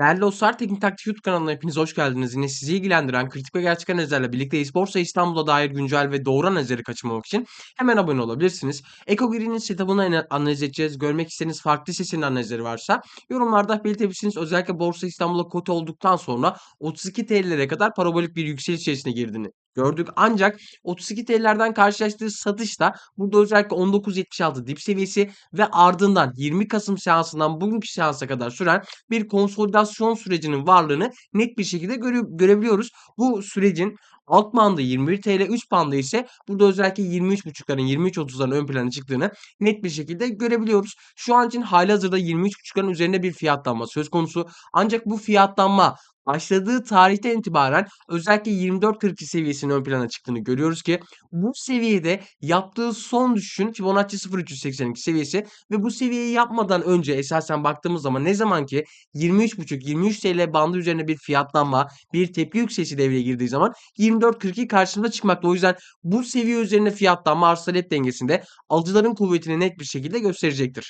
Değerli dostlar, Teknik Taktik YouTube kanalına hepiniz hoş geldiniz. Yine sizi ilgilendiren kritik ve gerçek analizlerle birlikte Borsa İstanbul'a dair güncel ve doğru analizleri kaçırmamak için hemen abone olabilirsiniz. EcoGreen'in setup'ını ana- analiz edeceğiz. Görmek istediğiniz farklı sesinin analizleri varsa yorumlarda belirtebilirsiniz. Özellikle Borsa İstanbul'a kote olduktan sonra 32 TL'lere kadar parabolik bir yükseliş içerisine girdiğini gördük. Ancak 32 TL'lerden karşılaştığı satışta burada özellikle 19.76 dip seviyesi ve ardından 20 Kasım seansından bugünkü seansa kadar süren bir konsolidasyon sürecinin varlığını net bir şekilde göre- görebiliyoruz. Bu sürecin alt bandı 21 TL, üst bandı ise burada özellikle 23.5'ların 23.30'ların ön plana çıktığını net bir şekilde görebiliyoruz. Şu an için halihazırda 23.5'ların üzerinde bir fiyatlanma söz konusu. Ancak bu fiyatlanma başladığı tarihten itibaren özellikle 24.42 seviyesinin ön plana çıktığını görüyoruz ki bu seviyede yaptığı son düşüşün Fibonacci 0.382 seviyesi ve bu seviyeyi yapmadan önce esasen baktığımız zaman ne zaman ki 23.5-23 TL bandı üzerine bir fiyatlanma, bir tepki yükselişi devreye girdiği zaman 24.42 karşımıza çıkmakta. O yüzden bu seviye üzerine fiyatlanma arz talep dengesinde alıcıların kuvvetini net bir şekilde gösterecektir.